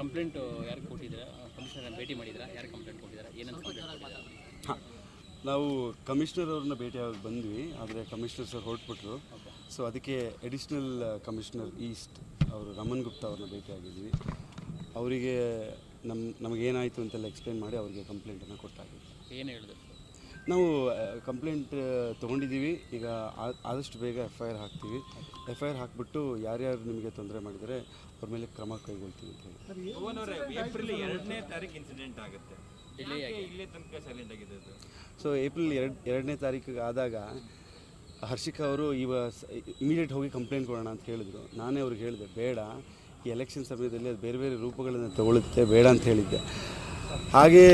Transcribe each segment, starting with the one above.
Complaint ಯಾರು ಕೊಟ್ಟಿದ್ದೀರಾ? Commissioner ಭೇಟಿ ಮಾಡಿದ್ದೀರಾ? ಯಾರು ಕಂಪ್ಲೇಂಟ್ ಕೊಟ್ಟಿದ್ದೀರಾ? ಏನಂತ ಹಾಂ ನಾವು ಕಮಿಷನರ್ ಅವ್ರನ್ನ ಭೇಟಿಯಾಗಿ ಬಂದ್ವಿ ಆದರೆ ಕಮಿಷನರ್ ಸರ್ ಹೊರಟ್ಬಿಟ್ರು. ಸೊ ಅದಕ್ಕೆ ಅಡಿಷ್ನಲ್ ಕಮಿಷನರ್ ಈಸ್ಟ್ ಅವರು ರಮನ್ ಗುಪ್ತಾ ಅವ್ರನ್ನ ಭೇಟಿಯಾಗಿದ್ವಿ. ಅವರಿಗೆ ನಮ್ಮ ನಮಗೇನಾಯಿತು ಅಂತೆಲ್ಲ ಎಕ್ಸ್ಪ್ಲೇನ್ ಮಾಡಿ ಅವರಿಗೆ ಕಂಪ್ಲೇಂಟನ್ನು ಕೊಟ್ಟಾಗಿದೆ ಏನು ಹೇಳಿದ್ರು? ನಾವು ಕಂಪ್ಲೇಂಟ್ ತೊಗೊಂಡಿದ್ದೀವಿ. ಈಗ ಆದಷ್ಟು ಬೇಗ ಎಫ್ ಐ ಆರ್ ಹಾಕ್ತೀವಿ. ಎಫ್ ಐ ಆರ್ ಹಾಕ್ಬಿಟ್ಟು ಯಾರ್ಯಾರು ನಿಮಗೆ ತೊಂದರೆ ಮಾಡಿದರೆ ಅವ್ರ ಮೇಲೆ ಕ್ರಮ ಕೈಗೊಳ್ತೀವಿ ಅಂತ ಹೇಳಿ. ಎರಡನೇ ತಾರೀಕು ಇನ್ಸಿಡೆಂಟ್ ಆಗುತ್ತೆ. ಸೊ ಏಪ್ರಿಲ್ ಎರಡು ಎರಡನೇ ತಾರೀಕಿಗೆ ಆದಾಗ ಹರ್ಷಿಕಾ ಅವರು ಇವ ಇಮಿಡಿಯೇಟ್ ಹೋಗಿ ಕಂಪ್ಲೇಂಟ್ ಕೊಡೋಣ ಅಂತ ಹೇಳಿದರು. ನಾನೇ ಅವ್ರಿಗೆ ಹೇಳಿದೆ ಬೇಡ ಈ ಎಲೆಕ್ಷನ್ ಸಮಯದಲ್ಲಿ ಅದು ಬೇರೆ ಬೇರೆ ರೂಪಗಳನ್ನು ತಗೊಳುತ್ತೆ ಬೇಡ ಅಂತ ಹೇಳಿದ್ದೆ. ಹಾಗೇ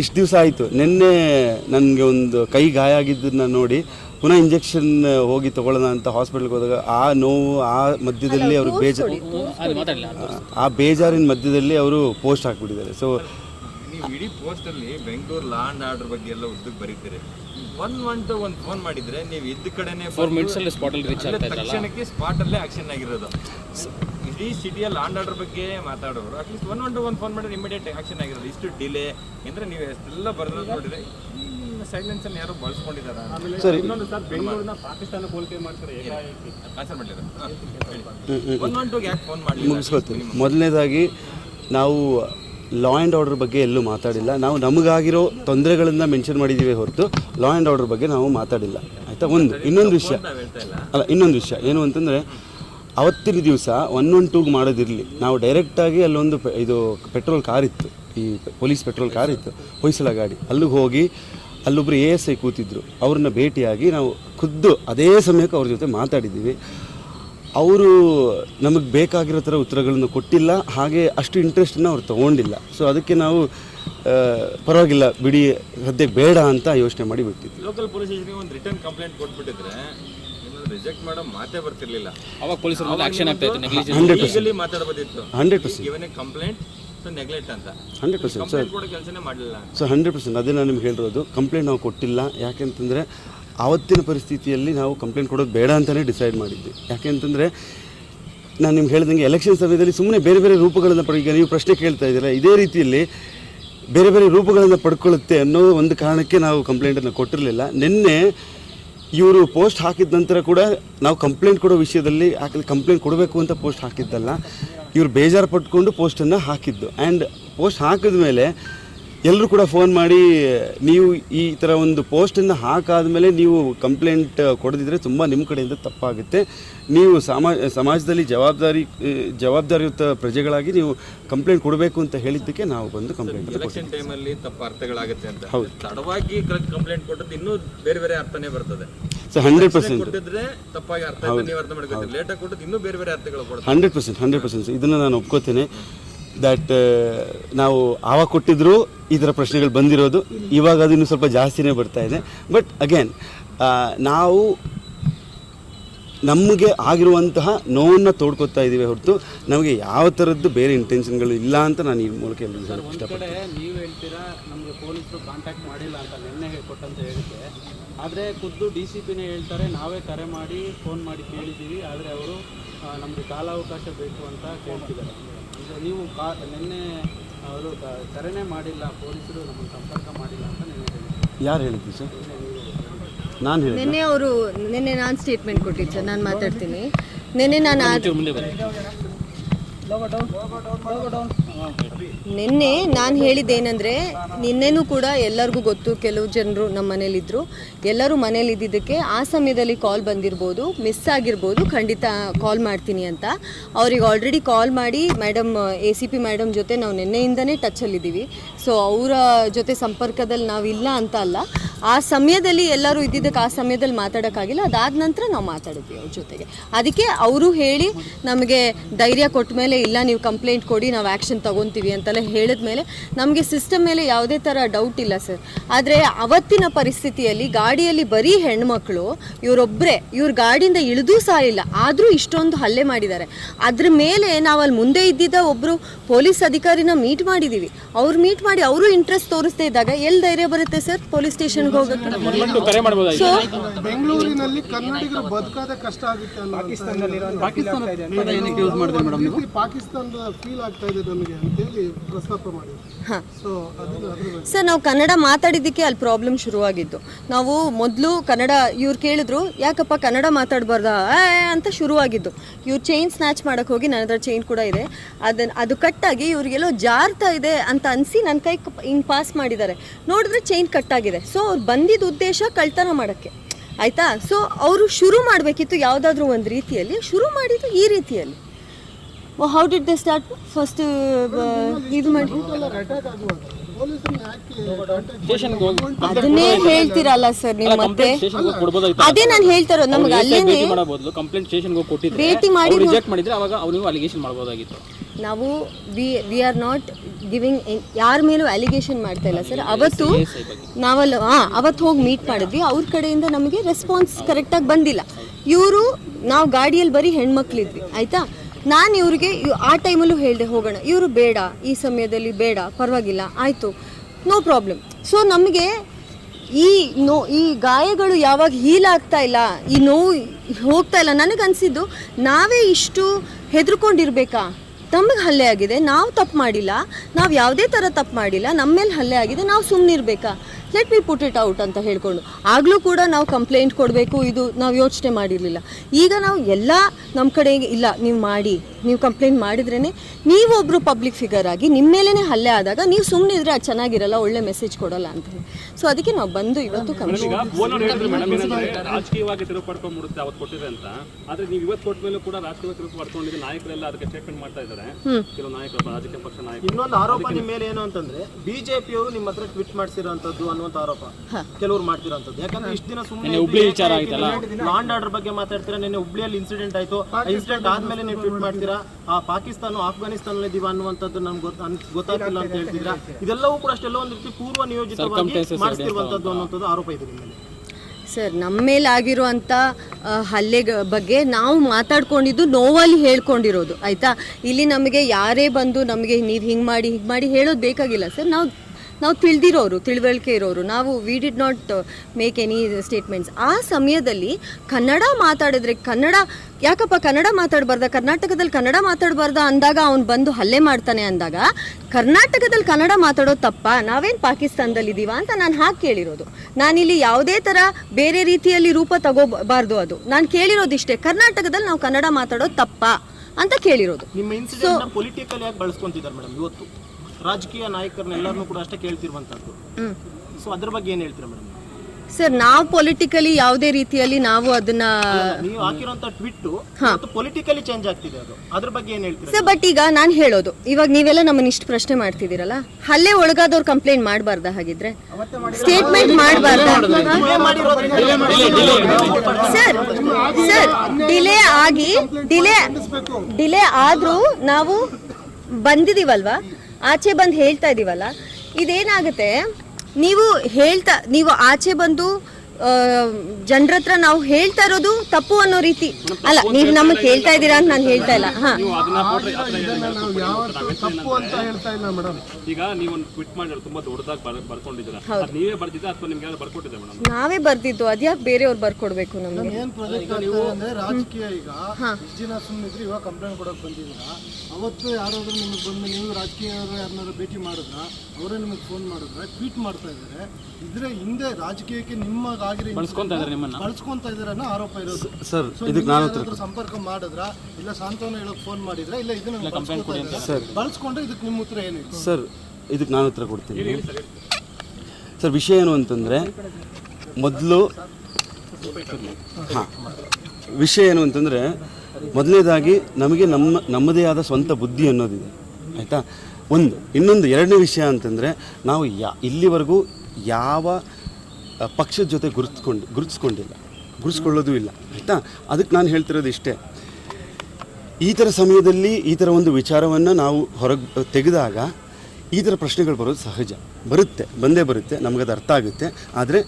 ಇಷ್ಟು ದಿವಸ ಆಯಿತು. ನಿನ್ನೆ ನನಗೆ ಒಂದು ಕೈ ಗಾಯ ಆಗಿದ್ದನ್ನ ನೋಡಿ ಪುನಃ ಇಂಜೆಕ್ಷನ್ ಹೋಗಿ ತಗೊಳ್ಳೋಣ ಅಂತ ಹಾಸ್ಪಿಟ್ಲ್ಗೆ ಹೋದಾಗ ಆ ನೋವು ಆ ಮಧ್ಯದಲ್ಲಿ ಅವರು ಬೇಜಾರು ಆ ಬೇಜಾರಿನ ಮಧ್ಯದಲ್ಲಿ ಅವರು ಪೋಸ್ಟ್ ಹಾಕ್ಬಿಟ್ಟಿದ್ದಾರೆ. ಸೊ ನೀವು ಇಡೀ ಪೋಸ್ಟ್ ಅಲ್ಲಿ ಬೆಂಗಳೂರು ಲ್ಯಾಂಡ್ ಅಂಡ್ ಆರ್ಡರ್ ಬಗ್ಗೆ ಎಲ್ಲ ಉದ್ದಕ್ಕೆ ಬರೀತಾರೆ. ಒನ್ ಒನ್ ಟು ಒಂದು ಫೋನ್ ಮಾಡಿದ್ರೆ ನೀವು ಇದ್ದ ಕಡೆನೇ ಫೋರ್ ಮಿನಿಟ್ಸಲ್ಲಿ ಸ್ಪಾಟಲ್ಲಿ ರೀಚ್ ಆಗ್ತಾ ಇದ್ರಲ್ಲ? ತಕ್ಷಣಕ್ಕೆ ಸ್ಪಾಟ್ ಅಲ್ಲೇ ಆಕ್ಷನ್ ಆಗಿರೋದು. ಇಡೀ ಸಿಟಿಯಲ್ಲಿ ಲಾ ಅಂಡ್ ಆರ್ಡರ್ ಬಗ್ಗೆ ಮಾತಾಡೋರು at least one one two one phone ಮಾಡಿದ್ರೆ ಇಮಿಡಿಯೇಟ್ ಆಕ್ಷನ್ ಆಗಿರೋದು. ಇಷ್ಟು ಡಿಲೇ ಅಂದ್ರೆ ನೀವು ಎಷ್ಟೆಲ್ಲ ಬರೆದು ನೋಡಿದ್ರೆ ಸೈಲೆನ್ಸ್ ಅನ್ನು ಯಾರು ಬಳಸ್ಕೊಂಡಿದ್ದಾರೆ ಸರಿ. ಆನ್ಸರ್ ಮಾಡಿಲ್ಲ ಒನ್ ಒನ್ ಟು ಯಾಕೆ ಫೋನ್ ಮಾಡಿ ಮುಗಿಸ್ಕೊಳ್ತೀನಿ. ಮೊದಲನೇದಾಗಿ ನಾವು ಲಾ ಆ್ಯಂಡ್ ಆರ್ಡರ್ ಬಗ್ಗೆ ಎಲ್ಲೂ ಮಾತಾಡಿಲ್ಲ. ನಾವು ನಮಗಾಗಿರೋ ತೊಂದರೆಗಳನ್ನು ಮೆನ್ಷನ್ ಮಾಡಿದ್ದೀವಿ ಹೊರತು ಲಾ ಆ್ಯಂಡ್ ಆರ್ಡರ್ ಬಗ್ಗೆ ನಾವು ಮಾತಾಡಿಲ್ಲ. ಆಯಿತಾ? ಒಂದು ಇನ್ನೊಂದು ವಿಷಯ. ಅಲ್ಲ ಇನ್ನೊಂದು ವಿಷಯ. ಏನು ಅಂತಂದರೆ ಅವತ್ತಿನ ದಿವಸ ಒನ್ ಒನ್ ಟೂಗೆ ಮಾಡೋದಿರಲಿ. ನಾವು ಡೈರೆಕ್ಟಾಗಿ ಅಲ್ಲೊಂದು ಪೆ- ಇದು ಪೆಟ್ರೋಲ್ ಕಾರ್ ಇತ್ತು. ಈ ಪೊಲೀಸ್ ಪೆಟ್ರೋಲ್ ಕಾರ್ ಇತ್ತು. ಹೊಯ್ಸಳ ಗಾಡಿ. ಅಲ್ಲಿಗೆ ಹೋಗಿ ಅಲ್ಲೊಬ್ಬರು ಎ ಎಸ್ ಐ ಕೂತಿದ್ರು. ಅವ್ರನ್ನ ಭೇಟಿಯಾಗಿ ನಾವು ಖುದ್ದು ಅದೇ ಸಮಯಕ್ಕೆ ಅವ್ರ ಜೊತೆ ಮಾತಾಡಿದ್ದೀವಿ. ಅವರು ನಮಗೆ ಬೇಕಾಗಿರೋ ಥರ ಉತ್ತರಗಳನ್ನು ಕೊಟ್ಟಿಲ್ಲ. ಹಾಗೆ ಅಷ್ಟು ಇಂಟ್ರೆಸ್ಟನ್ನು ಅವ್ರು ತೊಗೊಂಡಿಲ್ಲ. ಸೊ ಅದಕ್ಕೆ ನಾವು ಪರವಾಗಿಲ್ಲ, ಬಿಡಿ, ಸದ್ಯಕ್ಕೆ ಬೇಡ ಅಂತ ಯೋಚನೆ ಮಾಡಿ ಬಿಟ್ಟಿದ್ವಿ. ಲೋಕಲ್ ಪೊಲೀಸ್ ಸ್ಟೇಷನ್ಗೆ ಒಂದು ರಿಟರ್ನ್ ಕಂಪ್ಲೇಂಟ್ ಕೊಟ್ಬಿಟ್ಟಿದ್ರೆ ರಿಜೆಕ್ಟ್ ಮಾಡೋ ಮಾತೇ ಬರ್ತಿರ್ಲಿಲ್ಲ. ಅವಾಗ ಪೊಲೀಸರ ಮೇಲೆ ಆಕ್ಷನ್ ಆಗ್ತಾ ಇತ್ತು ನೆಗ್ಲಿಜೆನ್ಸ್ ಹಂಡ್ರೆಡ್ ಪರ್ಸೆಂಟ್ ಲೀಗಲಿ ಮಾತಾಡಬೋದಿತ್ತು. ಹಂಡ್ರೆಡ್ ಪರ್ಸೆಂಟ್ ಇವನೇ ಕಂಪ್ಲೇಂಟ್ ಸೊ ನೆಗ್ಲೆಕ್ಟ್ ಅಂತ. ಹಂಡ್ರೆಡ್ ಪರ್ಸೆಂಟ್ ಸರ್ ಕಂಪ್ಲೇಂಟ್ ಕೊಡೋ ಕೆಲಸನೇ ಮಾಡಲಿಲ್ಲ ಸೊ ಹಂಡ್ರೆಡ್ ಪರ್ಸೆಂಟ್ ಅದೇ ನಾನು ನಿಮ್ಗೆ ಹೇಳಿರೋದು ಕಂಪ್ಲೇಂಟ್ ನಾವು ಕೊಟ್ಟಿಲ್ಲ. ಯಾಕೆಂತಂದರೆ ಆವತ್ತಿನ ಪರಿಸ್ಥಿತಿಯಲ್ಲಿ ನಾವು ಕಂಪ್ಲೇಂಟ್ ಕೊಡೋದು ಬೇಡ ಅಂತಲೇ ಡಿಸೈಡ್ ಮಾಡಿದ್ವಿ. ಯಾಕೆಂತಂದರೆ ನಾನು ನಿಮ್ಗೆ ಹೇಳ್ದಂಗೆ ಎಲೆಕ್ಷನ್ ಸಮಯದಲ್ಲಿ ಸುಮ್ಮನೆ ಬೇರೆ ಬೇರೆ ರೂಪಗಳನ್ನು ಪಡ ಈಗ ನೀವು ಪ್ರಶ್ನೆ ಕೇಳ್ತಾ ಇದ್ದೀರಾ ಇದೇ ರೀತಿಯಲ್ಲಿ ಬೇರೆ ಬೇರೆ ರೂಪಗಳನ್ನು ಪಡ್ಕೊಳ್ಳುತ್ತೆ ಅನ್ನೋ ಒಂದು ಕಾರಣಕ್ಕೆ ನಾವು ಕಂಪ್ಲೇಂಟನ್ನು ಕೊಟ್ಟಿರಲಿಲ್ಲ. ನಿನ್ನೆ ಇವರು ಪೋಸ್ಟ್ ಹಾಕಿದ ನಂತರ ಕೂಡ ನಾವು ಕಂಪ್ಲೇಂಟ್ ಕೊಡೋ ವಿಷಯದಲ್ಲಿ ಯಾಕಂದ್ರೆ ಕಂಪ್ಲೇಂಟ್ ಕೊಡಬೇಕು ಅಂತ ಪೋಸ್ಟ್ ಹಾಕಿದ್ದಲ್ಲ, ಇವರು ಬೇಜಾರು ಪಟ್ಕೊಂಡು ಪೋಸ್ಟನ್ನು ಹಾಕಿದ್ದು. ಆ್ಯಂಡ್ ಪೋಸ್ಟ್ ಹಾಕಿದ ಮೇಲೆ ಎಲ್ಲರೂ ಕೂಡ ಫೋನ್ ಮಾಡಿ ನೀವು ಈ ಥರ ಒಂದು ಪೋಸ್ಟನ್ನು ಹಾಕಾದ್ಮೇಲೆ ನೀವು ಕಂಪ್ಲೇಂಟ್ ಕೊಡದಿದ್ದರೆ ತುಂಬ ನಿಮ್ಮ ಕಡೆಯಿಂದ ತಪ್ಪಾಗುತ್ತೆ. ನೀವು ಸಮಾ ಸಮಾಜದಲ್ಲಿ ಜವಾಬ್ದಾರಿ ಜವಾಬ್ದಾರಿಯುತ ಪ್ರಜೆಗಳಾಗಿ ನೀವು ಕಂಪ್ಲೇಂಟ್ ಕೊಡಬೇಕು ಅಂತ ಹೇಳಿದ್ದಕ್ಕೆ ನಾವು ಬಂದು ಕಂಪ್ಲೇಂಟ್ ಎಲೆಕ್ಷನ್ ಟೈಮಲ್ಲಿ ತಪ್ಪು ಅರ್ಥಗಳಾಗುತ್ತೆ ಅಂತ. ಹೌದು. ತಡವಾಗಿ ಕಂಪ್ಲೇಂಟ್ ಕೊಟ್ಟದ್ದು ಇನ್ನೂ ಬೇರೆ ಬೇರೆ ಅರ್ಥನೇ ಬರ್ತದೆ. ಸೊ ಹಂಡ್ರೆಡ್ ಪರ್ಸೆಂಟ್ ತಪ್ಪಾಗಿ ಅರ್ಥ ನೀವು ಅರ್ಥ ಮಾಡ್ಕೊತೀರಿ. ಲೇಟಾಗಿ ಕೊಟ್ಟದ್ದು ಇನ್ನೂ ಬೇರೆ ಬೇರೆ ಅರ್ಥಗಳು ಹಂಡ್ರೆಡ್ ಪರ್ಸೆಂಟ್ ಹಂಡ್ರೆಡ್ ಪರ್ಸೆಂಟ್ ಇದನ್ನು ನಾನು ಒಪ್ಕೋತೇನೆ. ದಟ್ ನಾವು ಆವಾಗ ಕೊಟ್ಟಿದ್ರು ಈ ಥರ ಪ್ರಶ್ನೆಗಳು ಬಂದಿರೋದು. ಇವಾಗ ಅದು ಇನ್ನೂ ಸ್ವಲ್ಪ ಜಾಸ್ತಿನೇ ಬರ್ತಾ ಇದೆ. ಬಟ್ ಅಗೇನ್ ನಾವು ನಮಗೆ ಆಗಿರುವಂತಹ ನೋವನ್ನು ತೋಡ್ಕೊತಾ ಇದ್ದೀವಿ ಹೊರತು ನಮಗೆ ಯಾವ ಥರದ್ದು ಬೇರೆ ಇಂಟೆನ್ಷನ್ಗಳು ಇಲ್ಲ ಅಂತ ನಾನು ಈ ಮೂಲಕ ಎಲ್ಲರಿಗೂ ಇಷ್ಟಪಡ್ತೀನಿ. ನೀವು ಹೇಳ್ತೀರಾ ನಮಗೆ ಪೊಲೀಸರು ಕಾಂಟ್ಯಾಕ್ಟ್ ಮಾಡಿಲ್ಲ ಅಂತ ನಿನ್ನೆ ಹೇಳ್ಕೊಟ್ಟಂತ ಹೇಳಿದ್ದೆ. ಆದರೆ ಖುದ್ದು ಡಿ ಸಿ ಪಿನೇ ಹೇಳ್ತಾರೆ ನಾವೇ ಕರೆ ಮಾಡಿ ಫೋನ್ ಮಾಡಿ ಕೇಳಿದ್ದೀವಿ ಆದರೆ ಅವರು ನಮಗೆ ಕಾಲಾವಕಾಶ ಬೇಕು ಅಂತ ಕೇಳ್ತಿದ್ದಾರೆ. ನೀವು ಕಾ ನಿನ್ನೆ ಅವರು ಕರೆನೆ ಮಾಡಿಲ್ಲ ಪೊಲೀಸರು ನಮ್ಮ ಸಂಪರ್ಕ ಮಾಡಿಲ್ಲ ಅಂತ ನಿನ್ನೆ ಯಾರು ಹೇಳಿದ್ದು ಸರ್? ನಾನು ಹೇಳಿ ನಿನ್ನೆ ಅವರು ನಿನ್ನೆ ನಾನು ಸ್ಟೇಟ್ಮೆಂಟ್ ಕೊಟ್ಟಿದ್ದೆ ಸರ್ ನಾನು ಮಾತಾಡ್ತೀನಿ. ನಿನ್ನೆ ನಾನು ನಿನ್ನೆ ನಾನು ಹೇಳಿದ್ದೇನೆಂದರೆ, ನಿನ್ನೆನೂ ಕೂಡ ಎಲ್ಲರಿಗೂ ಗೊತ್ತು, ಕೆಲವು ಜನರು ನಮ್ಮ ಮನೇಲಿದ್ದರು ಎಲ್ಲರೂ ಮನೇಲಿದ್ದಿದ್ದಕ್ಕೆ ಆ ಸಮಯದಲ್ಲಿ ಕಾಲ್ ಬಂದಿರ್ಬೋದು ಮಿಸ್ ಆಗಿರ್ಬೋದು, ಖಂಡಿತ ಕಾಲ್ ಮಾಡ್ತೀನಿ ಅಂತ. ಅವ್ರಿಗೆ ಆಲ್ರೆಡಿ ಕಾಲ್ ಮಾಡಿ madam A C P madam ಜೊತೆ ನಾವು ನಿನ್ನೆಯಿಂದನೇ ಟಚಲ್ಲಿದ್ದೀವಿ ಸೊ ಅವರ ಜೊತೆ ಸಂಪರ್ಕದಲ್ಲಿ ನಾವು ಇಲ್ಲ ಅಂತ ಅಲ್ಲ. ಆ ಸಮಯದಲ್ಲಿ ಎಲ್ಲರೂ ಇದ್ದಿದ್ದಕ್ಕೆ ಆ ಸಮಯದಲ್ಲಿ ಮಾತಾಡೋಕ್ಕಾಗಿಲ್ಲ. ಅದಾದ ನಂತರ ನಾವು ಮಾತಾಡಿದ್ವಿ ಅವ್ರ ಜೊತೆಗೆ. ಅದಕ್ಕೆ ಅವರು ಹೇಳಿ ನಮಗೆ ಧೈರ್ಯ ಕೊಟ್ಟ ಮೇಲೆ ಇಲ್ಲ, ನೀವು ಕಂಪ್ಲೇಂಟ್ ಕೊಡಿ, ನಾವು ಆ್ಯಕ್ಷನ್ ತಗೊತೀವಿ ಅಂತೆಲ್ಲ ಹೇಳಿದ ಮೇಲೆ ನಮಗೆ ಸಿಸ್ಟಮ್ ಮೇಲೆ ಯಾವುದೇ ಥರ ಡೌಟ್ ಇಲ್ಲ ಸರ್ ಆದರೆ ಅವತ್ತಿನ ಪರಿಸ್ಥಿತಿಯಲ್ಲಿ ಗಾಡಿಯಲ್ಲಿ ಬರೀ ಹೆಣ್ಮಕ್ಳು ಇವರೊಬ್ಬರೇ ಇವ್ರ ಗಾಡಿಯಿಂದ ಇಳಿದೂ ಸಾಯಿಲ್ಲ ಆದರೂ ಇಷ್ಟೊಂದು ಹಲ್ಲೆ ಮಾಡಿದ್ದಾರೆ. ಅದ್ರ ಮೇಲೆ ನಾವು ಅಲ್ಲಿ ಮುಂದೆ ಇದ್ದಿದ್ದ ಒಬ್ಬರು ಪೊಲೀಸ್ ಅಧಿಕಾರಿನ ಮೀಟ್ ಮಾಡಿದ್ದೀವಿ ಅವ್ರು ಮೀಟ್ ಮಾಡಿ ಅವರು ಇಂಟ್ರೆಸ್ಟ್ ತೋರಿಸ್ತಾ ಇದ್ದಾಗ ಎಲ್ಲಿ ಧೈರ್ಯ ಬರುತ್ತೆ ಸರ್ ಪೊಲೀಸ್ ಸ್ಟೇಷನ್ಗೆ ಹೋಗೋಕ್ಕೆ? ಸೊ ಬೆಂಗಳೂರಿನಲ್ಲಿ ಕನ್ನಡಿಗರು ಬದುಕಾದ ಕಷ್ಟ ಆಗುತ್ತೆ ಪಾಕಿಸ್ತಾನದ ಫೀಲ್ ಆಗ್ತಾ ಇದೆ ನಮಗೆ. ಅಂತೇಳಿ ಪ್ರಸ್ತಾಪ. ಸೊ ಸರ್ ನಾವು ಕನ್ನಡ ಮಾತಾಡಿದ್ದಕ್ಕೆ ಅಲ್ಲಿ ಪ್ರಾಬ್ಲಮ್ ಶುರುವಾಗಿದ್ದು ನಾವು ಮೊದಲು ಕನ್ನಡ ಇವ್ರು ಕೇಳಿದ್ರು ಯಾಕಪ್ಪ ಕನ್ನಡ ಮಾತಾಡಬಾರ್ದ? ಅಂತ ಶುರುವಾಗಿದ್ದು. ಇವ್ರು ಚೈನ್ ಸ್ನ್ಯಾಚ್ ಮಾಡಕ್ಕೆ ಹೋಗಿ ನನ್ನ ಹತ್ರ ಚೈನ್ ಕೂಡ ಇದೆ. ಅದನ್ನ ಅದು ಕಟ್ಟಾಗಿ ಇವ್ರಿಗೆಲ್ಲೋ ಜಾರ್ತಾ ಇದೆ ಅಂತ ಅನಿಸಿ ನನ್ನ ಕೈ ಹಿಂಗೆ ಪಾಸ್ ಮಾಡಿದ್ದಾರೆ. ನೋಡಿದ್ರೆ ಚೈನ್ ಕಟ್ಟಾಗಿದೆ ಸೊ ಅವ್ರು ಬಂದಿದ್ದ ಉದ್ದೇಶ ಕಳ್ತನ ಮಾಡೋಕ್ಕೆ. ಆಯಿತಾ? ಸೊ ಅವರು ಶುರು ಮಾಡಬೇಕಿತ್ತು ಯಾವುದಾದ್ರೂ ಒಂದು ರೀತಿಯಲ್ಲಿ ಶುರು ಮಾಡಿದ್ದು ಈ ರೀತಿಯಲ್ಲಿ. How did they start first ಇದು ಮಾಡಿ? ಅದನ್ನೇ ಹೇಳ್ತೀರಲ್ಲ ಸರ್ ನೀವು ಮತ್ತೆ ಅದೇ ನಾನು ಹೇಳ್ತಾರೋ ನಮ್ಗೆ ಅಲ್ಲೇ ಭೇಟಿ ಕಂಪ್ಲೇಂಟ್ ಸ್ಟೇಷನ್ಗೆ ಹೋಗಿ ಕೊಟ್ಟಿದ್ರೆ ಭೇಟಿ ಮಾಡಿ ರಿಜೆಕ್ಟ್ ಮಾಡಿದ್ರೆ ಅವಾಗ ಅಲಿಗೇಷನ್ ಮಾಡ್ಬೋದಾಗಿತ್ತು. ನಾವು we we are not giving ಯಾರ ಮೇಲೂ ಅಲಿಗೇಷನ್ ಮಾಡ್ತಾ ಇಲ್ಲ ಸರ್. ಅವತ್ತು ನಾವಲ್ಲ ಹಾಂ ಅವತ್ತು ಹೋಗಿ ಮೀಟ್ ಮಾಡಿದ್ವಿ. ಅವ್ರ ಕಡೆಯಿಂದ ನಮಗೆ ರೆಸ್ಪಾನ್ಸ್ ಕರೆಕ್ಟಾಗಿ ಬಂದಿಲ್ಲ. ಇವರು ನಾವು ಗಾಡಿಯಲ್ಲಿ ಬರೀ ಹೆಣ್ಮಕ್ಳಿದ್ವಿ ಆಯಿತಾ? ನಾನು ಇವರಿಗೆ ಇವ್- ಆ ಟೈಮಲ್ಲೂ ಹೇಳಿದೆ, ಹೋಗೋಣ. ಇವರು ಬೇಡ, ಈ ಸಮಯದಲ್ಲಿ ಬೇಡ, ಪರವಾಗಿಲ್ಲ, ಆಯಿತು, ನೋ ಪ್ರಾಬ್ಲಮ್. ಸೊ ನಮಗೆ ಈ ನೋ, ಈ ಗಾಯಗಳು ಯಾವಾಗ ಹೀಲ್ ಆಗ್ತಾ ಇಲ್ಲ, ಈ ನೋವು ಹೋಗ್ತಾ ಇಲ್ಲ ನನಗನ್ಸಿದ್ದು ನಾವೇ ಇಷ್ಟು ಹೆದರ್ಕೊಂಡಿರ್ಬೇಕಾ? ನಮಗೆ ಹಲ್ಲೆ ಆಗಿದೆ, ನಾವು ತಪ್ಪು ಮಾಡಿಲ್ಲ, ನಾವು ಯಾವುದೇ ಥರ ತಪ್ಪು ಮಾಡಿಲ್ಲ ನಮ್ಮ ಮೇಲೆ ಹಲ್ಲೆ ಆಗಿದೆ, ನಾವು ಸುಮ್ಮನಿರ್ಬೇಕಾ let me put it out ಅಂತ ಹೇಳ್ಕೊಂಡು. ಆಗಲೂ ಕೂಡ ನಾವು ಕಂಪ್ಲೇಂಟ್ ಕೊಡಬೇಕು ಇದು ನಾವು ಯೋಚನೆ ಮಾಡಿರಲಿಲ್ಲ. ಈಗ ನಾವು ಎಲ್ಲ ನಮ್ಮ ಕಡೆ ಇಲ್ಲ ನೀವು ಮಾಡಿ ನೀವು ಕಂಪ್ಲೇಂಟ್ ಮಾಡಿದ್ರೇ ನೀವೊಬ್ಬರು ಪಬ್ಲಿಕ್ ಫಿಗರ್ ಆಗಿ ನಿಮ್ಮ ಮೇಲೇ ಹಲ್ಲೆ ಆದಾಗ ನೀವು ಸುಮ್ಮನೆ ಇದ್ರೆ ಅದು ಚೆನ್ನಾಗಿರಲ್ಲ ಒಳ್ಳೆ ಮೆಸೇಜ್ ಕೊಡಲ್ಲ ಅಂತ ಹೇಳಿ. ಸೊ ಅದಕ್ಕೆ ನಾವು ಬಂದು ಇವತ್ತು ರಾಜಕೀಯವಾಗಿ ತಿರುವು ಪಡ್ಕೊಂಡ್ಬಿಡುತ್ತೆ ಅವತ್ತು ಕೊಟ್ಟಿದೆ ಅಂತ. ಆದ್ರೆ ನೀವು ಇವತ್ತು ಕೊಟ್ಟ ಮೇಲೂ ಕೂಡ ರಾಜಕೀಯ ತಿರುವು ಪಡ್ಕೊಂಡಿದ್ದು ನಾಯಕರೆಲ್ಲ ಅದಕ್ಕೆ ಸ್ಟೇಟ್ಮೆಂಟ್ ಮಾಡ್ತಾ ಇದ್ದಾರೆ. ಕೆಲವು ನಾಯಕರು ರಾಜಕೀಯ ಪಕ್ಷ ನಾಯಕರು. ಇನ್ನೊಂದು ಆರೋಪ ನಿಮ್ಮ ಮೇಲೆ ಏನು ಅಂತಂದ್ರೆ ಬಿಜೆಪಿಯವರು ನಿಮ್ಮ ಹತ್ರ ಟ್ವೀಟ್ ಮಾಡಿಸಿರೋಂಥದ್ದು ಅನ್ನುವಂಥ ಆರೋಪ ಕೆಲವರು ಮಾಡ್ತಿರೋಂಥದ್ದು. ಯಾಕಂದ್ರೆ ಇಷ್ಟು ದಿನ ಸುಮ್ಮನೆ ಹುಬ್ಳಿ ವಿಚಾರ ಆಯ್ತಲ್ಲ? ಲಾಂಡ್ ಆರ್ಡರ್ ಬಗ್ಗೆ ಮಾತಾಡ್ತೀರಾ? ನಿನ್ನೆ ಹುಬ್ಳಿಯಲ್ಲಿ ಇನ್ಸಿಡೆಂಟ್ ಆಯ್ತು. ಇನ್ಸಿಡೆಂಟ್ ಆದ್ಮೇಲೆ ನೀವು ಟ್ವೀಟ್ ಮಾಡ್ತೀರಾ? ಆ ಪಾಕಿಸ್ತಾನ ಆಫ್ಘಾನಿಸ್ತಾನ ಇದೀವ ಅನ್ನುವಂಥದ್ದು ನಮ್ಗೆ ಗೊತ್ತ ಅನ್- ಗೊತ್ತಾಗ್ತಿಲ್ಲ ಅಂತ ಹೇಳ್ತಿದ್ರಾ ಇದೆಲ್ಲವೂ ಕೂಡ ಅಷ್ಟೆಲ್ಲ ಒಂದು ರೀತಿ ಪೂರ್ವ ನಿಯೋಜಿತವಾಗಿ ಮಾಡಿಸ್ತಿರುವಂಥದ್ದು ಅನ್ನುವಂಥದ್ದು ಆರೋಪ ಇದೆ ಸರ್ ನಮ್ಮ ಮೇಲೆ ಆಗಿರುವಂಥ ಹಲ್ಲೆ ಬಗ್ಗೆ ನಾವು ಮಾತಾಡ್ಕೊಂಡಿದ್ದು ನೋವಲ್ಲಿ ಹೇಳ್ಕೊಂಡಿರೋದು ಆಯಿತಾ? ಇಲ್ಲಿ ನಮಗೆ ಯಾರೇ ಬಂದು ನಮಗೆ ನೀವು ಹಿಂಗೆ ಮಾಡಿ ಹಿಂಗೆ ಮಾಡಿ ಹೇಳೋದು ಬೇಕಾಗಿಲ್ಲ ಸರ್. ನಾವು ನಾವು ತಿಳಿದಿರೋರು ತಿಳುವಳಿಕೆ ಇರೋರು ನಾವು we did not make any statements ಆ ಸಮಯದಲ್ಲಿ ಕನ್ನಡ ಮಾತಾಡಿದ್ರೆ ಕನ್ನಡ ಯಾಕಪ್ಪ ಕನ್ನಡ ಮಾತಾಡಬಾರ್ದ? ಕರ್ನಾಟಕದಲ್ಲಿ ಕನ್ನಡ ಮಾತಾಡಬಾರ್ದ ಅಂದಾಗ ಅವ್ನು ಬಂದು ಹಲ್ಲೆ ಮಾಡ್ತಾನೆ ಅಂದಾಗ ಕರ್ನಾಟಕದಲ್ಲಿ ಕನ್ನಡ ಮಾತಾಡೋದು ತಪ್ಪ ನಾವೇನು ಪಾಕಿಸ್ತಾನದಲ್ಲಿ ಇದೀವ ಅಂತ ನಾನು ಹಾಕಿ ಕೇಳಿರೋದು. ನಾನಿಲ್ಲಿ ಯಾವುದೇ ಥರ ಬೇರೆ ರೀತಿಯಲ್ಲಿ ರೂಪ ತಗೋಬಾರ್ದು ಅದು. ನಾನು ಕೇಳಿರೋದಿಷ್ಟೇ ಕರ್ನಾಟಕದಲ್ಲಿ ನಾವು ಕನ್ನಡ ಮಾತಾಡೋದು ತಪ್ಪ ಅಂತ ಕೇಳಿರೋದು. ನಿಮ್ಮ ರಾಜಕೀಯ ನಾಯಕರನ್ನೆಲ್ಲರನ್ನೂ ಕೂಡ ಅಷ್ಟೇ ಕೇಳ್ತಿರುವಂತದ್ದು ಸೊ ಅದ್ರ ಬಗ್ಗೆ ಏನ್ ಹೇಳ್ತೀರಾ ಮೇಡಮ್ ಸರ್ ನಾವು ಪೊಲಿಟಿಕಲಿ ಯಾವುದೇ ರೀತಿಯಲ್ಲಿ ನಾವು ಅದನ್ನ ನೀವು ಹಾಕಿರೋಂಥ ಟ್ವಿಟ್ ಪೊಲಿಟಿಕಲಿ ಚೇಂಜ್ ಆಗ್ತಿದೆ ಅದು. ಅದ್ರ ಬಗ್ಗೆ ಏನು ಹೇಳ್ತೀರಾ ಸರ್ ಬಟ್ ಈಗ ನಾನು ಹೇಳೋದು. ಇವಾಗ ನೀವೆಲ್ಲ ನಮ್ಮನ್ನ ಇಷ್ಟು ಪ್ರಶ್ನೆ ಮಾಡ್ತಿದ್ದೀರಲ್ಲ? ಹಲ್ಲೆ ಒಳಗಾದವ್ರು ಕಂಪ್ಲೇಂಟ್ ಮಾಡಬಾರ್ದ ಹಾಗಿದ್ರೆ? ಸ್ಟೇಟ್ಮೆಂಟ್ ಮಾಡಬಾರ್ದ? ಸರ್ ಸರ್ ಡಿಲೇ ಆಗಿ ಡಿಲೇ ಡಿಲೇ ಆದ್ರೂ ನಾವು ಬಂದಿದೀವಲ್ವಾ? ಆಚೆ ಬಂದು ಹೇಳ್ತಾ ಇದೀವಲ್ಲ ಇದೇನಾಗುತ್ತೆ? ನೀವು ಹೇಳ್ತಾ ನೀವು ಆಚೆ ಬಂದು ಜನರ ಹತ್ರ ನಾವು ಹೇಳ್ತಾ ಇರೋದು ತಪ್ಪು ಅನ್ನೋ ರೀತಿ. ಅಲ್ಲ ನೀವು ನಮಗೆ ಹೇಳ್ತಾ ಇದ್ದೀರಾ ಅಂತ ನಾನು ಹೇಳ್ತಾ ಇಲ್ಲ. ಹಾ. ಅದನ್ನ ಕೊಟ್ರೆ ಅದನ್ನ ನಾವು ಯಾವತ್ತೂ ತಪ್ಪು ಅಂತ ಹೇಳ್ತಾ ಇಲ್ಲ. ಮೇಡಮ್. ಈಗ ನೀವು ಟ್ವಿಟ್ ಮಾಡಿ ತುಂಬಾ ದೊಡ್ಡದಾಗಿ ಬರ್ ಬರ್ಕೊಂಡಿದ್ದೀರಾ? ನೀವೇ ಬರ್ತಿದ್ದ ಅಥವಾ ನಿಮ್ಗೆ ಯಾರು ಬರ್ಕೊಟ್ಟಿದೆ ಮೇಡಮ್? ನಾವೇ ಬರ್ದಿದ್ದು ಅದ್ಯಾಕೆ ಬೇರೆಯವ್ರು ಬರ್ಕೊಡ್ಬೇಕು ನಮ್ಗೆ? ರಾಜಕೀಯ ಈಗ. ದಿನ ಸುಮ್ಮನಿದ್ರೆ ಇವಾಗ ಕಂಪ್ಲೇಂಟ್ ಕೊಡಕ್ ಬಂದಿದ್ದೀರಾ? ಅವತ್ತು ಯಾರಾದ್ರೂ ನಿಮಗೆ ಬಂದು ನೀವು ರಾಜಕೀಯ ಯಾರನ್ನಾರು ಭೇಟಿ ಮಾಡಿದ್ರ? ಅವರೇ ನಿಮಗೆ ಫೋನ್ ಮಾಡಿದ್ರೆ? ಟ್ವೀಟ್ ಮಾಡ್ತಾ ಇದ್ದಾರೆ ಇದ್ರೆ ಹಿಂದೆ ರಾಜಕೀಯಕ್ಕೆ ನಿಮಗಾಗಿರೋ ಬಳಸ್ಕೊಂತ ಇದ್ದಾರೆ ನಿಮ್ಮನ್ನ? ಬಳಸ್ಕೊಂತ ಇದ್ದಾರೆ ಅನ್ನೋ ಆರೋಪ ಇರೋದು. ಸರ್ ಇದಕ್ಕೆ ನಾನು ಸಂಪರ್ಕ ಮಾಡಿದ್ರ? ಇಲ್ಲ ಸಾಂತ್ವನ ಹೇಳಕ್ ಫೋನ್ ಮಾಡಿದ್ರ? ಇಲ್ಲ ಇದನ್ನ ಕೊಡ್ತಾರೆ ಸರ್. ಬಳಸ್ಕೊಂಡ್ರೆ ಇದಕ್ಕೆ ನಿಮ್ಮ ಉತ್ತರ ಏನು ಸರ್ ಇದಕ್ಕೆ ನಾನು ಉತ್ತರ ಕೊಡ್ತೀನಿ. ಸರ್ ವಿಷಯ ಏನು ಅಂತಂದರೆ ಮೊದಲು ಹಾಂ. ವಿಷಯ ಏನು ಅಂತಂದರೆ ಮೊದಲನೇದಾಗಿ ನಮಗೆ ನಮ್ಮ ನಮ್ಮದೇ ಆದ ಸ್ವಂತ ಬುದ್ಧಿ ಅನ್ನೋದಿದೆ. ಆಯಿತಾ? ಒಂದು ಇನ್ನೊಂದು ಎರಡನೇ ವಿಷಯ ಅಂತಂದರೆ ನಾವು ಯಾ ಇಲ್ಲಿವರೆಗೂ ಯಾವ ಪಕ್ಷದ ಜೊತೆ ಗುರುತ್ಕೊಂಡು ಗುರುತಿಸ್ಕೊಂಡಿಲ್ಲ. ಗುರುತಿಸ್ಕೊಳ್ಳೋದು ಇಲ್ಲ, ಆಯಿತಾ? ಅದಕ್ಕೆ ನಾನು ಹೇಳ್ತಿರೋದು ಇಷ್ಟೇ. ಈ ಥರ ಸಮಯದಲ್ಲಿ ಈ ಥರ ಒಂದು ವಿಚಾರವನ್ನು ನಾವು ಹೊರಗೆ ತೆಗೆದಾಗ ಈ ಥರ ಪ್ರಶ್ನೆಗಳು ಬರೋದು ಸಹಜ. ಬರುತ್ತೆ, ಬಂದೇ ಬರುತ್ತೆ, ನಮಗದು ಅರ್ಥ ಆಗುತ್ತೆ. ಆದರೆ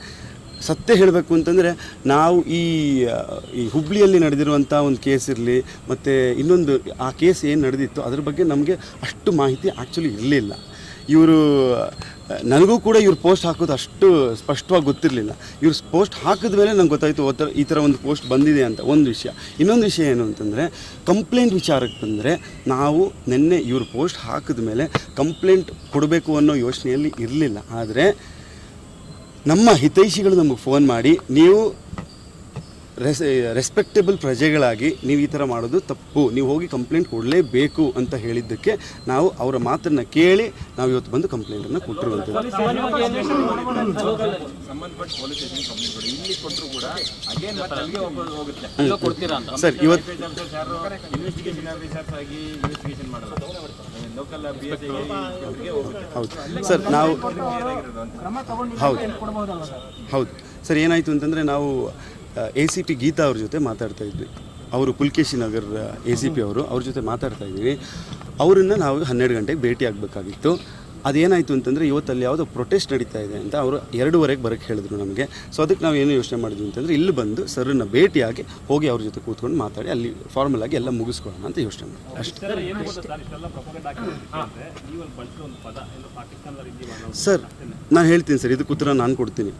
ಸತ್ಯ ಹೇಳಬೇಕು ಅಂತಂದರೆ ನಾವು ಈ ಈ ಹುಬ್ಳಿಯಲ್ಲಿ ನಡೆದಿರುವಂಥ ಒಂದು ಕೇಸ್ ಇರಲಿ, ಮತ್ತು ಇನ್ನೊಂದು, ಆ ಕೇಸ್ ಏನು ನಡೆದಿತ್ತು ಅದ್ರ ಬಗ್ಗೆ ನಮಗೆ ಅಷ್ಟು ಮಾಹಿತಿ ಆ್ಯಕ್ಚುಲಿ ಇರಲಿಲ್ಲ. ಇವರು ನನಗೂ ಕೂಡ ಇವ್ರು ಪೋಸ್ಟ್ ಹಾಕೋದು ಅಷ್ಟು ಸ್ಪಷ್ಟವಾಗಿ ಗೊತ್ತಿರಲಿಲ್ಲ. ಇವ್ರು ಪೋಸ್ಟ್ ಹಾಕಿದ ಮೇಲೆ ನಂಗೆ ಗೊತ್ತಾಯಿತು ಓ ಈ ಥರ ಒಂದು ಪೋಸ್ಟ್ ಬಂದಿದೆ ಅಂತ ಒಂದು ವಿಷಯ. ಇನ್ನೊಂದು ವಿಷಯ ಏನು ಅಂತಂದರೆ ಕಂಪ್ಲೇಂಟ್ ವಿಚಾರಕ್ಕೆ ಬಂದರೆ ನಾವು ನಿನ್ನೆ ಇವ್ರು ಪೋಸ್ಟ್ ಹಾಕಿದ ಮೇಲೆ ಕಂಪ್ಲೇಂಟ್ ಕೊಡಬೇಕು ಅನ್ನೋ ಯೋಚನೆಯಲ್ಲಿ ಇರಲಿಲ್ಲ. ಆದರೆ ನಮ್ಮ ಹಿತೈಷಿಗಳು ನಮಗೆ ಫೋನ್ ಮಾಡಿ, ನೀವು ರೆಸ್ ರೆಸ್ಪೆಕ್ಟೇಬಲ್ ಪ್ರಜೆಗಳಾಗಿ ನೀವು ಈ ಥರ ಮಾಡೋದು ತಪ್ಪು. ನೀವು ಹೋಗಿ ಕಂಪ್ಲೇಂಟ್ ಕೊಡಲೇಬೇಕು ಅಂತ ಹೇಳಿದ್ದಕ್ಕೆ ನಾವು ಅವರ ಮಾತನ್ನು ಕೇಳಿ ನಾವು ಇವತ್ತು ಬಂದು ಕಂಪ್ಲೇಂಟನ್ನು ಕೊಟ್ಟಿರುವಂಥದ್ದು. ಸರ್ ಇವತ್ತು ಹೌದು. ಸರ್ ನಾವು ಹೌದು. ಹೌದು. ಸರ್ ಏನಾಯಿತು ಅಂತಂದರೆ ನಾವು ಎ ಸಿ ಪಿ ಗೀತಾ ಅವ್ರ ಜೊತೆ ಮಾತಾಡ್ತಾ ಇದ್ವಿ. ಅವರು Pulakeshi Nagar A C P ಅವರು ಅವ್ರ ಜೊತೆ ಮಾತಾಡ್ತಾ ಇದ್ದೀವಿ. ಅವರನ್ನು ನಾವು ಹನ್ನೆರಡು ಗಂಟೆಗೆ ಭೇಟಿ ಆಗಬೇಕಾಗಿತ್ತು. ಅದೇನಾಯಿತು ಅಂತಂದರೆ ಇವತ್ತಲ್ಲಿ ಯಾವುದೋ ಪ್ರೊಟೆಸ್ಟ್ ನಡೀತಾ ಇದೆ ಅಂತ ಅವರು ಎರಡೂವರೆಗೆ ಬರೋಕ್ಕೆ ಹೇಳಿದ್ರು ನಮಗೆ. ಸೊ ಅದಕ್ಕೆ ನಾವು ಏನು ಯೋಚನೆ ಮಾಡಿದ್ವಿ ಅಂತಂದರೆ ಇಲ್ಲಿ ಬಂದು ಸರ್ರನ್ನ ಭೇಟಿಯಾಗಿ ಹೋಗಿ ಅವ್ರ ಜೊತೆ ಕೂತ್ಕೊಂಡು ಮಾತಾಡಿ ಅಲ್ಲಿ ಫಾರ್ಮಲ್ ಆಗಿ ಎಲ್ಲ ಮುಗಿಸ್ಕೊಳ್ಳೋಣ ಅಂತ ಯೋಚನೆ ಮಾಡಿ ಅಷ್ಟೇ. ಸರ್ ಏನು ಗೊತ್ತಾ ಸರ್ ಇಷ್ಟೆಲ್ಲ ಪ್ರೊಪಗೇಟ್ ಹಾಕಿದ್ರೆ ನೀವು ಅಲ್ಲಿ ಒಂದು ಪದ ಏನು ಪಾಕಿಸ್ತಾನದಲ್ಲಿ ಇದ್ದೀವಿ ಸರ್ ನಾನು ಹೇಳ್ತೀನಿ ಸರ್ ಇದಕ್ಕೆ ಉತ್ತರ ನಾನು ಕೊಡ್ತೀನಿ.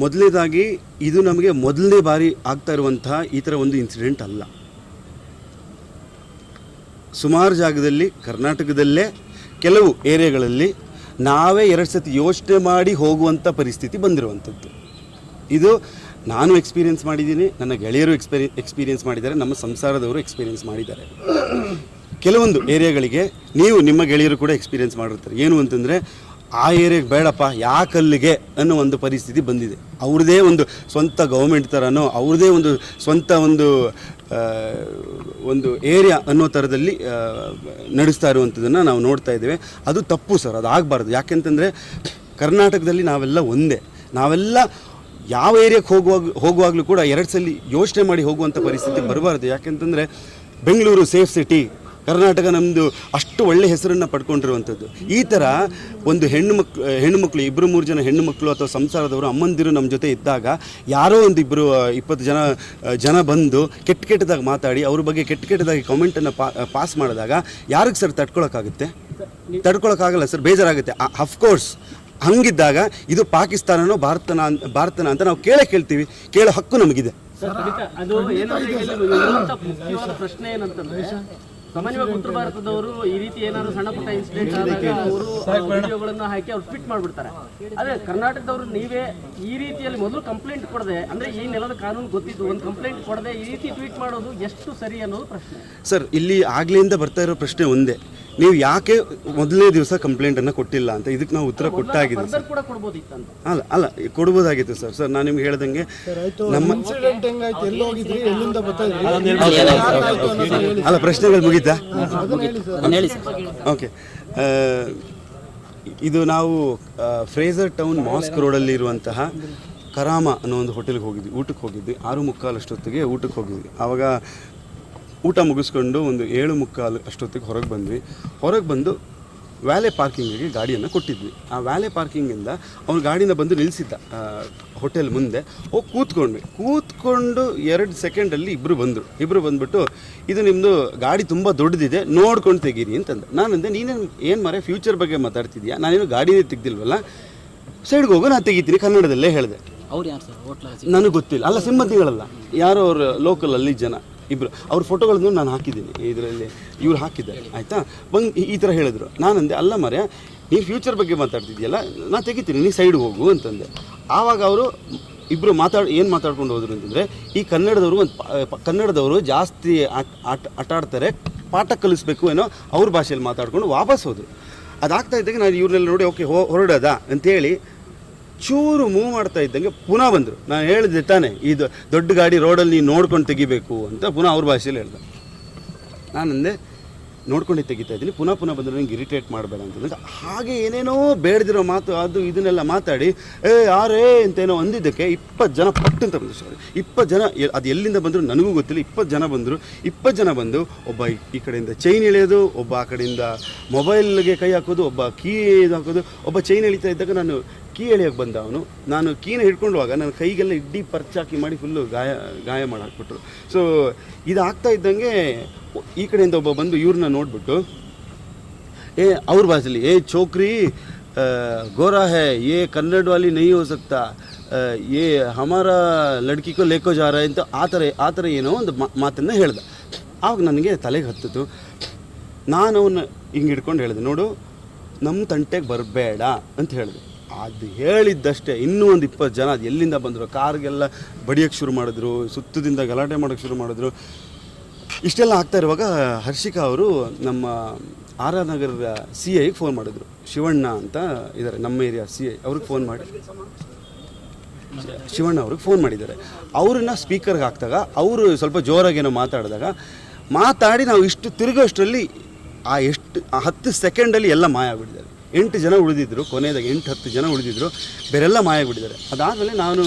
ಮೊದಲನೇದಾಗಿ ಇದು ನಮಗೆ ಮೊದಲನೇ ಬಾರಿ ಆಗ್ತಾ ಇರುವಂತಹ ಈ ಥರ ಒಂದು ಇನ್ಸಿಡೆಂಟ್ ಅಲ್ಲ. ಸುಮಾರು ಜಾಗದಲ್ಲಿ, ಕರ್ನಾಟಕದಲ್ಲೇ ಕೆಲವು ಏರಿಯಾಗಳಲ್ಲಿ ನಾವೇ ಎರಡು ಸತಿ ಯೋಚನೆ ಮಾಡಿ ಹೋಗುವಂಥ ಪರಿಸ್ಥಿತಿ ಬಂದಿರುವಂಥದ್ದು. ಇದು ನಾನು ಎಕ್ಸ್ಪೀರಿಯೆನ್ಸ್ ಮಾಡಿದ್ದೀನಿ, ನನ್ನ ಗೆಳೆಯರು ಎಕ್ಸ್ಪೀರಿ ಎಕ್ಸ್ಪೀರಿಯೆನ್ಸ್ ಮಾಡಿದ್ದಾರೆ, ನಮ್ಮ ಸಂಸಾರದವರು ಎಕ್ಸ್ಪೀರಿಯೆನ್ಸ್ ಮಾಡಿದ್ದಾರೆ. ಕೆಲವೊಂದು ಏರಿಯಾಗಳಿಗೆ ನೀವು ನಿಮ್ಮ ಗೆಳೆಯರು ಕೂಡ ಎಕ್ಸ್ಪೀರಿಯೆನ್ಸ್ ಮಾಡಿರ್ತಾರೆ. ಏನು ಅಂತಂದರೆ ಆ ಏರಿಯಾಗೆ ಬೇಡಪ್ಪ ಯಾಕಲ್ಲಿಗೆ ಅನ್ನೋ ಒಂದು ಪರಿಸ್ಥಿತಿ ಬಂದಿದೆ. ಅವ್ರದ್ದೇ ಒಂದು ಸ್ವಂತ ಗೌರ್ಮೆಂಟ್ ಥರನೋ ಅವ್ರದ್ದೇ ಒಂದು ಸ್ವಂತ ಒಂದು ಒಂದು ಏರಿಯಾ ಅನ್ನೋ ಥರದಲ್ಲಿ ನಡೆಸ್ತಾ ಇರುವಂಥದ್ದನ್ನು ನಾವು ನೋಡ್ತಾ ಇದ್ದೇವೆ. ಅದು ತಪ್ಪು ಸರ್, ಅದು ಆಗಬಾರ್ದು. ಯಾಕೆಂತಂದರೆ ಕರ್ನಾಟಕದಲ್ಲಿ ನಾವೆಲ್ಲ ಒಂದೇ. ನಾವೆಲ್ಲ ಯಾವ ಏರಿಯಾಕ್ಕೆ ಹೋಗುವಾಗ, ಹೋಗುವಾಗಲೂ ಕೂಡ ಎರಡು ಸಲ ಯೋಚನೆ ಮಾಡಿ ಹೋಗುವಂಥ ಪರಿಸ್ಥಿತಿ ಬರಬಾರ್ದು. ಯಾಕೆಂತಂದರೆ ಬೆಂಗಳೂರು ಸೇಫ್ ಸಿಟಿ ಕರ್ನಾಟಕ ನಮ್ಮದು ಅಷ್ಟು ಒಳ್ಳೆ ಹೆಸರನ್ನು ಪಡ್ಕೊಂಡಿರುವಂಥದ್ದು. ಈ ಥರ ಒಂದು ಹೆಣ್ಣು ಮಕ್, ಹೆಣ್ಣು ಮಕ್ಕಳು ಇಬ್ಬರು ಮೂರು ಜನ ಹೆಣ್ಣು ಮಕ್ಕಳು ಅಥವಾ ಸಂಸಾರದವರು ಅಮ್ಮಂದಿರು ನಮ್ಮ ಜೊತೆ ಇದ್ದಾಗ ಯಾರೋ ಒಂದು ಇಬ್ಬರು ಇಪ್ಪತ್ತು ಜನ ಜನ ಬಂದು ಕೆಟ್ಟ ಕೆಟ್ಟದಾಗಿ ಮಾತಾಡಿ ಅವ್ರ ಬಗ್ಗೆ ಕೆಟ್ಟ ಕೆಟ್ಟದಾಗಿ ಕಾಮೆಂಟನ್ನು ಪಾಸ್ ಮಾಡಿದಾಗ ಯಾರಿಗೆ ಸರ್ ತಡ್ಕೊಳೋಕ್ಕಾಗುತ್ತೆ? ತಡ್ಕೊಳಕ್ಕಾಗಲ್ಲ ಸರ್, ಬೇಜಾರಾಗುತ್ತೆ. ಅಫ್ಕೋರ್ಸ್ ಹಂಗಿದ್ದಾಗ ಇದು ಪಾಕಿಸ್ತಾನನೋ ಭಾರತನ ಭಾರತನ ಅಂತ ನಾವು ಕೇಳೇ ಕೇಳ್ತೀವಿ. ಕೇಳೋ ಹಕ್ಕು ನಮಗಿದೆ. ಸಾಮಾನ್ಯವಾಗಿ ಉತ್ತರ ಭಾರತದವರು ಈ ರೀತಿ ಏನಾದ್ರು ಸಣ್ಣ ಪುಟ್ಟ ಇನ್ಸಿಡೆಂಟ್ ಆದಾಗ ಅವರು ವಿಡಿಯೋಗಳನ್ನು ಹಾಕಿ ಅವ್ರು ಟ್ವೀಟ್ ಮಾಡ್ಬಿಡ್ತಾರೆ. ಆದ್ರೆ ಕರ್ನಾಟಕದವರು ನೀವೇ ಈ ರೀತಿಯಲ್ಲಿ ಮೊದಲು ಕಂಪ್ಲೇಂಟ್ ಕೊಡದೆ ಅಂದ್ರೆ ಈ ನೆಲದ ಕಾನೂನು ಗೊತ್ತಿದ್ದು ಒಂದು ಕಂಪ್ಲೇಂಟ್ ಕೊಡದೆ ಈ ರೀತಿ ಟ್ವೀಟ್ ಮಾಡೋದು ಎಷ್ಟು ಸರಿ ಅನ್ನೋದು ಪ್ರಶ್ನೆ. ಸರ್ ಇಲ್ಲಿ ಆಗ್ಲಿಂದ ಬರ್ತಾ ಇರೋ ಪ್ರಶ್ನೆ ಒಂದೇ. ನೀವು ಯಾಕೆ ಮೊದಲನೇ ದಿವಸ ಕಂಪ್ಲೇಂಟನ್ನು ಕೊಟ್ಟಿಲ್ಲ ಅಂತ ಇದಕ್ಕೆ ನಾವು ಉತ್ತರ ಕೊಟ್ಟಾಗಿದೆ ಸರ್. ಅಲ್ಲ ಅಲ್ಲ ಕೊಡ್ಬೋದಾಗಿತ್ತು ಸರ್. ಸರ್ ನಾನು ನಿಮ್ಗೆ ಹೇಳ್ದಂಗೆ ನಮ್ಮ ಅಲ್ಲ ಪ್ರಶ್ನೆಗಳು ಮುಗೀತಾ? ಓಕೆ ಇದು ನಾವು ಫ್ರೇಜರ್ ಟೌನ್ ಮಾಸ್ಕ್ ರೋಡಲ್ಲಿ ಇರುವಂತಹ ಕರಾಮ ಅನ್ನೋ ಒಂದು ಹೋಟೆಲ್ಗೆ ಹೋಗಿದ್ವಿ. ಊಟಕ್ಕೆ ಹೋಗಿದ್ವಿ. ಆರು ಮುಕ್ಕಾಲಷ್ಟೊತ್ತಿಗೆ ಊಟಕ್ಕೆ ಹೋಗಿದ್ವಿ. ಆವಾಗ ಊಟ ಮುಗಿಸ್ಕೊಂಡು ಒಂದು ಏಳು ಮುಕ್ಕಾಲು ಅಷ್ಟೊತ್ತಿಗೆ ಹೊರಗೆ ಬಂದ್ವಿ. ಹೊರಗೆ ಬಂದು ವ್ಯಾಲೆ ಪಾರ್ಕಿಂಗಿಗೆ ಗಾಡಿಯನ್ನು ಕೊಟ್ಟಿದ್ವಿ. ಆ ವ್ಯಾಲೆ ಪಾರ್ಕಿಂಗಿಂದ ಅವ್ನು ಗಾಡಿನ ಬಂದು ನಿಲ್ಲಿಸಿದ್ದ ಹೋಟೆಲ್ ಮುಂದೆ. ಹೋಗಿ ಕೂತ್ಕೊಂಡ್ವಿ. ಕೂತ್ಕೊಂಡು ಎರಡು ಸೆಕೆಂಡಲ್ಲಿ ಇಬ್ಬರು ಬಂದರು. ಇಬ್ಬರು ಬಂದ್ಬಿಟ್ಟು ಇದು ನಿಮ್ಮದು ಗಾಡಿ ತುಂಬ ದೊಡ್ಡದಿದೆ ನೋಡ್ಕೊಂಡು ತೆಗೀರಿ ಅಂತಂದು. ನಾನಂದೆ ನೀನೇನು ಏನು ಮರೆ ಫ್ಯೂಚರ್ ಬಗ್ಗೆ ಮಾತಾಡ್ತಿದ್ಯಾ? ನಾನೇನು ಗಾಡಿನೇ ತೆಗ್ದಿಲ್ವಲ್ಲ? ಸೈಡ್ಗೆ ಹೋಗು ನಾನು ತೆಗಿತೀನಿ ಕನ್ನಡದಲ್ಲೇ ಹೇಳಿದೆ. ಅವ್ರು ಯಾರು ಸರ್? ಹೋಟ್ಲ ನನಗೆ ಗೊತ್ತಿಲ್ಲ. ಅಲ್ಲ ಸಿಂಬಂಧಿಗಳಲ್ಲ ಯಾರೋ ಅವ್ರ ಲೋಕಲಲ್ಲಿ ಜನ. ಇಬ್ಬರು ಅವ್ರ ಫೋಟೋಗಳನ್ನು ನಾನು ಹಾಕಿದ್ದೀನಿ ಇದರಲ್ಲಿ. ಇವ್ರು ಹಾಕಿದ್ದಾರೆ, ಆಯಿತಾ? ಬಂದು ಈ ಥರ ಹೇಳಿದ್ರು. ನಾನಂದೆ ಅಲ್ಲ ಮರೆ ನೀನು ಫ್ಯೂಚರ್ ಬಗ್ಗೆ ಮಾತಾಡ್ತಿದ್ಯಲ್ಲ ನಾನು ತೆಗಿತೀನಿ, ನೀನು ಸೈಡ್ ಹೋಗು, ಅಂತಂದೆ. ಆವಾಗ ಅವರು ಇಬ್ಬರು ಮಾತಾಡ್, ಏನು ಮಾತಾಡ್ಕೊಂಡು ಹೋದ್ರು ಅಂತಂದರೆ, ಈ ಕನ್ನಡದವರು ಒಂದು ಕನ್ನಡದವರು ಜಾಸ್ತಿ ಆಟ ಆಟ ಪಾಠ ಕಲಿಸ್ಬೇಕು ಏನೋ ಅವ್ರ ಭಾಷೆಯಲ್ಲಿ ಮಾತಾಡ್ಕೊಂಡು ವಾಪಸ್ ಹೋದರು. ಅದಾಗ್ತಾ ಇದ್ದಾಗ ನಾನು ಇವ್ರನ್ನೆಲ್ಲ ನೋಡಿ, ಓಕೆ, ಹೋ, ಹೊರಡೋದ? ಅಂತೇಳಿ ಚೂರು ಮೂವ್ ಮಾಡ್ತಾ ಇದ್ದಂಗೆ ಪುನಃ ಬಂದರು. ನಾನು ಹೇಳಿದೆ ತಾನೆ, ಇದು ದೊಡ್ಡ ಗಾಡಿ ರೋಡಲ್ಲಿ ನೀವು ನೋಡ್ಕೊಂಡು ತೆಗಿಬೇಕು ಅಂತ ಪುನಃ ಅವ್ರ ಭಾಷೆಯಲ್ಲಿ ಹೇಳ್ದೆ. ನಾನಂದೆ ನೋಡ್ಕೊಂಡು ತೆಗಿತಾ ಇದ್ದೀನಿ, ಪುನಃ ಪುನಃ ಬಂದರೆ ನಂಗೆ ಇರಿಟೇಟ್ ಮಾಡಬೇಡ ಅಂತಂದ್ರೆ ಹಾಗೆ ಏನೇನೋ ಬೇಡದಿರೋ ಮಾತು, ಅದು ಇದನ್ನೆಲ್ಲ ಮಾತಾಡಿ, ಏ ಯಾರೇ ಅಂತೇನೋ ಅಂದಿದ್ದಕ್ಕೆ ಇಪ್ಪತ್ತು ಜನ ಪಟ್ಟು ಅಂತ ಬಂದರು ಸರ್. ಇಪ್ಪತ್ತು ಜನ ಅದು ಎಲ್ಲಿಂದ ಬಂದರು ನನಗೂ ಗೊತ್ತಿಲ್ಲ. ಇಪ್ಪತ್ತು ಜನ ಬಂದರು, ಇಪ್ಪತ್ತು ಜನ ಬಂದು ಒಬ್ಬ ಈ ಕಡೆಯಿಂದ ಚೈನ್ ಎಳೆಯೋದು, ಒಬ್ಬ ಆ ಕಡೆಯಿಂದ ಮೊಬೈಲ್ಗೆ ಕೈ ಹಾಕೋದು, ಒಬ್ಬ ಕೀ ಇದು ಹಾಕೋದು, ಒಬ್ಬ ಚೈನ್ ಎಳಿತಾ ಇದ್ದಾಗ ನಾನು ಕೀ ಎಳಿಯೋಕೆ ಬಂದ ಅವನು. ನಾನು ಕೀನ ಹಿಡ್ಕೊಂಡುವಾಗ ನನ್ನ ಕೈಗೆಲ್ಲ ಇಡ್ಡಿ ಪರ್ಚಾಕಿ ಮಾಡಿ ಫುಲ್ಲು ಗಾಯ ಗಾಯ ಮಾಡಿ ಹಾಕ್ಬಿಟ್ರು ಸೊ ಆಗ್ತಾ ಇದ್ದಂಗೆ ಈ ಕಡೆಯಿಂದ ಒಬ್ಬ ಬಂದು ಇವ್ರನ್ನ ನೋಡಿಬಿಟ್ಟು, ಏ, ಅವ್ರ ಭಾಷೆಲಿ ಏ ಚೋಕ್ರಿ ಗೋರಾ ಹೇ, ಏ ಕನ್ನಡ ವಾಲಿ ನೈ ಹೋ ಸಕ್ತಾ ಏ ಹಮಾರ ಲಡ್ಕಿಕೋ ಲೇಕೋ ಜಾರ ಅಂತ ಆ ಥರ ಆ ಥರ ಏನೋ ಒಂದು ಮಾತನ್ನು ಹೇಳ್ದ. ಆವಾಗ ನನಗೆ ತಲೆಗೆ ಹತ್ತಿತು ನಾನು ಅವನ್ನ ಹಿಂಗೆ ಹಿಡ್ಕೊಂಡು ಹೇಳಿದೆ, ನೋಡು ನಮ್ಮ ತಂಟೆಗೆ ಬರಬೇಡ ಅಂತ ಹೇಳಿದೆ. ಅದು ಹೇಳಿದ್ದಷ್ಟೇ, ಇನ್ನೂ ಒಂದು ಇಪ್ಪತ್ತು ಜನ ಅದು ಎಲ್ಲಿಂದ ಬಂದರು, ಕಾರ್ಗೆಲ್ಲ ಬಡಿಯೋಕ್ಕೆ ಶುರು ಮಾಡಿದ್ರು, ಸುತ್ತದಿಂದ ಗಲಾಟೆ ಮಾಡೋಕ್ಕೆ ಶುರು ಮಾಡಿದ್ರು. ಇಷ್ಟೆಲ್ಲ ಆಗ್ತಾ ಇರುವಾಗ ಹರ್ಷಿಕಾ ಅವರು ನಮ್ಮ ಆರ್ ಆರ್ ನಗರದ ಸಿ ಐಗೆ ಫೋನ್ ಮಾಡಿದ್ರು. ಶಿವಣ್ಣ ಅಂತ ಇದ್ದಾರೆ, ನಮ್ಮ ಏರಿಯಾ ಸಿ ಐ, ಅವ್ರಿಗೆ ಫೋನ್ ಮಾಡಿ. ಶಿವಣ್ಣ ಅವ್ರಿಗೆ ಫೋನ್ ಮಾಡಿದ್ದಾರೆ. ಅವ್ರನ್ನ ಸ್ಪೀಕರ್ಗೆ ಹಾಕಿದಾಗ, ಅವರು ಸ್ವಲ್ಪ ಜೋರಾಗಿ ಏನೋ ಮಾತಾಡಿದಾಗ, ಮಾತಾಡಿ ನಾವು ಇಷ್ಟು ತಿರುಗೋಷ್ಟರಲ್ಲಿ ಆ ಎಷ್ಟು, ಆ ಹತ್ತು ಸೆಕೆಂಡಲ್ಲಿ ಎಲ್ಲ ಮಾಯ ಆಗ್ಬಿಟ್ಟಿದ್ದಾರೆ. ಎಂಟು ಜನ ಉಳಿದಿದ್ದರು ಕೊನೆಯದಾಗಿ ಎಂಟು ಹತ್ತು ಜನ ಉಳಿದಿದ್ದರು ಬೇರೆಲ್ಲ ಮಾಯ ಬಿಡಿದ್ದಾರೆ ಅದಾದಮೇಲೆ ನಾನು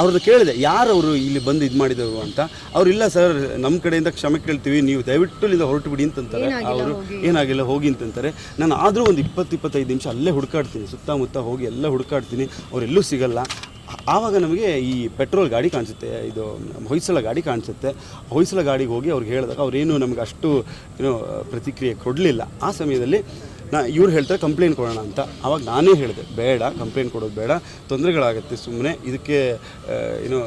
ಅವ್ರದ್ದು ಕೇಳಿದೆ ಯಾರು ಅವರು ಇಲ್ಲಿ ಬಂದು ಇದು ಮಾಡಿದವರು ಅಂತ. ಅವ್ರು ಇಲ್ಲ ಸರ್ ನಮ್ಮ ಕಡೆಯಿಂದ ಕ್ಷಮೆ ಕೇಳ್ತೀವಿ ನೀವು ದಯವಿಟ್ಟು ಇಲ್ಲಿಂದ ಹೊರಟು ಬಿಡಿ ಅಂತಂತಾರೆ ಅವರು ಏನಾಗಿಲ್ಲ ಹೋಗಿ ಅಂತಂತಾರೆ. ನಾನು ಆದರೂ ಒಂದು ಇಪ್ಪತ್ತು ಇಪ್ಪತ್ತೈದು ನಿಮಿಷ ಅಲ್ಲೇ ಹುಡುಕಾಡ್ತೀನಿ ಸುತ್ತಮುತ್ತ ಹೋಗಿ ಎಲ್ಲ ಹುಡುಕಾಡ್ತೀನಿ ಅವರೆಲ್ಲೂ ಸಿಗಲ್ಲ. ಆವಾಗ ನಮಗೆ ಈ ಪೆಟ್ರೋಲ್ ಗಾಡಿ ಕಾಣಿಸುತ್ತೆ ಇದು ಹೊಯ್ಸಳ ಗಾಡಿ ಕಾಣಿಸುತ್ತೆ. ಹೊಯ್ಸಳ ಗಾಡಿಗೆ ಹೋಗಿ ಅವ್ರಿಗೆ ಹೇಳಿದಾಗ ಅವರೇನು ನಮಗೆ ಅಷ್ಟು ಏನೋ ಪ್ರತಿಕ್ರಿಯೆ ಕೊಡಲಿಲ್ಲ. ಆ ಸಮಯದಲ್ಲಿ ನಾ ಇವ್ರು ಹೇಳ್ತಾರೆ ಕಂಪ್ಲೇಂಟ್ ಕೊಡೋಣ ಅಂತ. ಆವಾಗ ನಾನೇ ಹೇಳಿದೆ, ಬೇಡ ಕಂಪ್ಲೇಂಟ್ ಕೊಡೋದು ಬೇಡ, ತೊಂದರೆಗಳಾಗುತ್ತೆ ಸುಮ್ಮನೆ ಇದಕ್ಕೆ ಏನು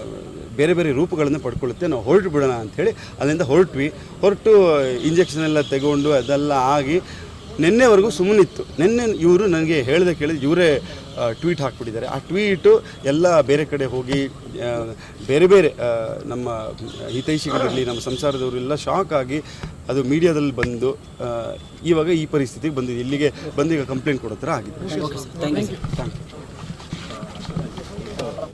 ಬೇರೆ ಬೇರೆ ರೂಪಗಳನ್ನು ಪಡ್ಕೊಳ್ಳುತ್ತೆ, ನಾವು ಹೊರಟು ಬಿಡೋಣ ಅಂಥೇಳಿ ಅಲ್ಲಿಂದ ಹೊರಟ್ವಿ. ಹೊರಟು ಇಂಜೆಕ್ಷನ್ ಎಲ್ಲ ತಗೊಂಡು ಅದೆಲ್ಲ ಆಗಿ ನಿನ್ನೆವರೆಗೂ ಸುಮ್ಮನಿತ್ತು. ನಿನ್ನೆ ಇವರು ನನಗೆ ಹೇಳಿದೆ ಕೇಳಿದ ಇವರೇ ಟ್ವೀಟ್ ಹಾಕ್ಬಿಟ್ಟಿದ್ದಾರೆ. ಆ ಟ್ವೀಟು ಎಲ್ಲ ಬೇರೆ ಕಡೆ ಹೋಗಿ ಬೇರೆ ಬೇರೆ ನಮ್ಮ ಹಿತೈಷಿಗಳಿರಲಿ ನಮ್ಮ ಸಂಸಾರದವರು ಎಲ್ಲ ಶಾಕ್ ಆಗಿ ಅದು ಮೀಡಿಯಾದಲ್ಲಿ ಬಂದು ಇವಾಗ ಈ ಪರಿಸ್ಥಿತಿಗೆ ಬಂದಿದೆ. ಇಲ್ಲಿಗೆ ಬಂದು ಈಗ ಕಂಪ್ಲೇಂಟ್ ಕೊಡೋ ಥರ ಆಗಿದೆ. Thank you